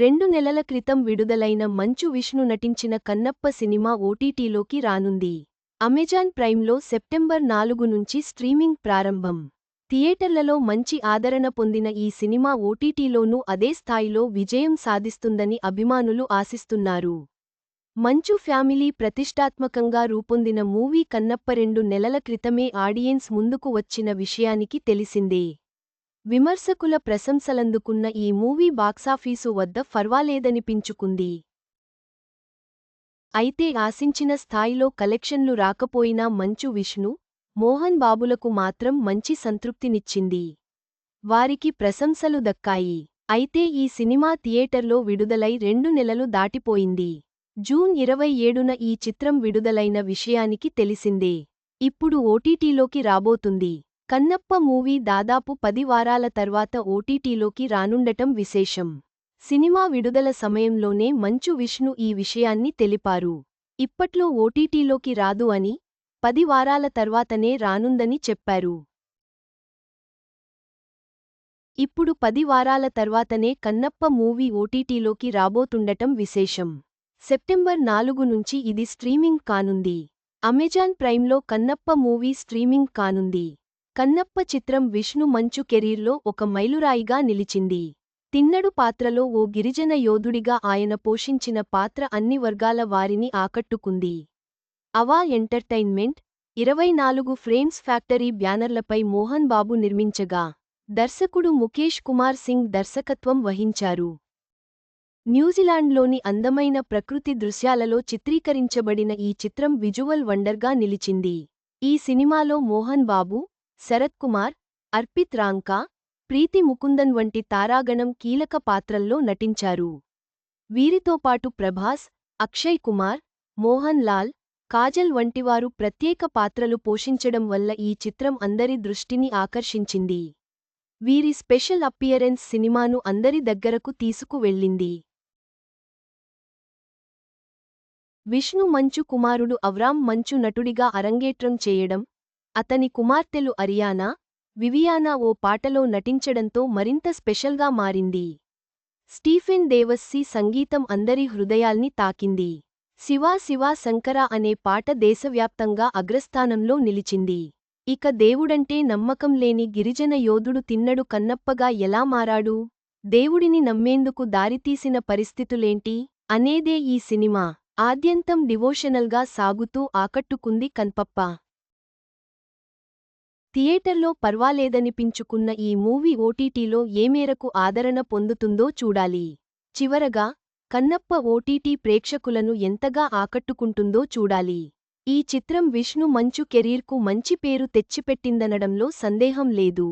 రెండు నెలల క్రితం విడుదలైన మంచు విష్ణు నటించిన కన్నప్ప సినిమా ఓటీటీలోకి రానుంది. అమెజాన్ ప్రైమ్లో సెప్టెంబర్ నాలుగు నుంచి స్ట్రీమింగ్ ప్రారంభం. థియేటర్లలో మంచి ఆదరణ పొందిన ఈ సినిమా ఓటీటీలోనూ అదే స్థాయిలో విజయం సాధిస్తుందని అభిమానులు ఆశిస్తున్నారు. మంచు ఫ్యామిలీ ప్రతిష్టాత్మకంగా రూపొందిన మూవీ కన్నప్ప రెండు నెలల క్రితమే ఆడియన్స్ ముందుకు వచ్చిన విషయానికి తెలిసిందే. విమర్శకుల ప్రశంసలందుకున్న ఈ మూవీ బాక్సాఫీసు వద్ద ఫర్వాలేదనిపించుకుంది. అయితే ఆశించిన స్థాయిలో కలెక్షన్లు రాకపోయినా మంచు విష్ణు మోహన్ బాబులకు మాత్రం మంచి సంతృప్తినిచ్చింది. వారికి ప్రశంసలు దక్కాయి. అయితే ఈ సినిమా థియేటర్లో విడుదలై రెండు నెలలు దాటిపోయింది. జూన్ ఇరవై ఏడున ఈ చిత్రం విడుదలైన విషయానికి తెలిసిందే. ఇప్పుడు ఓటీటీలోకి రాబోతుంది. కన్నప్ప మూవీ దాదాపు పది వారాల తర్వాత ఓటీటీలోకి రానుండటం విశేషం. సినిమా విడుదల సమయంలోనే మంచు విష్ణు ఈ విషయాన్ని తెలిపారు. ఇప్పట్లో ఓటీటీలోకి రాదు అని పది వారాల తర్వాతనే రానుందని చెప్పారు. ఇప్పుడు పది వారాల తర్వాతనే కన్నప్ప మూవీ ఓటీటీలోకి రాబోతుండటం విశేషం. సెప్టెంబర్ నాలుగు నుంచి ఇది స్ట్రీమింగ్ కానుంది. అమెజాన్ ప్రైమ్లో కన్నప్ప మూవీ స్ట్రీమింగ్ కానుంది. కన్నప్ప చిత్రం విష్ణు మంచు కెరీర్లో ఒక మైలురాయిగా నిలిచింది. తిన్నడు పాత్రలో ఓ గిరిజన యోధుడిగా ఆయన పోషించిన పాత్ర అన్ని వర్గాల వారిని ఆకట్టుకుంది. అవా ఎంటర్టైన్మెంట్ ఇరవై నాలుగు ఫ్రేమ్స్ ఫ్యాక్టరీ బ్యానర్లపై మోహన్ బాబు నిర్మించగా దర్శకుడు ముఖేష్ కుమార్ సింగ్ దర్శకత్వం వహించారు. న్యూజిలాండ్లోని అందమైన ప్రకృతి దృశ్యాలలో చిత్రీకరించబడిన ఈ చిత్రం విజువల్ వండర్గా నిలిచింది. ఈ సినిమాలో మోహన్ బాబు శరత్ కుమార్ అర్పిత్ రాంకా ప్రీతి ముకుందన్ వంటి తారాగణం కీలక పాత్రల్లో నటించారు. వీరితో పాటు ప్రభాస్ అక్షయ్ కుమార్ మోహన్ లాల్ కాజల్ వంటివారు ప్రత్యేక పాత్రలు పోషించడం వల్ల ఈ చిత్రం అందరి దృష్టిని ఆకర్షించింది. వీరి స్పెషల్ అప్పియరెన్స్ సినిమాను అందరి దగ్గరకు తీసుకువెళ్ళింది విష్ణు మంచు కుమారుడు అవ్రామ్ మంచు నటుడిగా అరంగేట్రం చేయడం అతని కుమార్తెలు అరియానా వివియానా ఓ పాటలో నటించడంతో మరింత స్పెషల్గా మారింది. స్టీఫెన్ దేవస్సి సంగీతం అందరి హృదయాల్ని తాకింది. శివా శివా శంకర అనే పాట దేశవ్యాప్తంగా అగ్రస్థానంలో నిలిచింది. ఇక దేవుడంటే నమ్మకం లేని గిరిజన యోధుడు తిన్నడు కన్నప్పగా ఎలా మారాడు? దేవుడిని నమ్మేందుకు దారితీసిన పరిస్థితులేంటి? అనేదే ఈ సినిమా. ఆద్యంతం డివోషనల్గా సాగుతూ ఆకట్టుకుంది కన్పప్ప. థియేటర్లో పర్వాలేదనిపించుకున్న ఈ మూవీ ఓటీటీలో ఏ మేరకు ఆదరణ పొందుతుందో చూడాలి. చివరగా కన్నప్ప ఓటీటీ ప్రేక్షకులను ఎంతగా ఆకట్టుకుంటుందో చూడాలి. ఈ చిత్రం విష్ణు మంచు కెరీర్కు మంచి పేరు తెచ్చిపెట్టిందనడంలో సందేహం లేదు.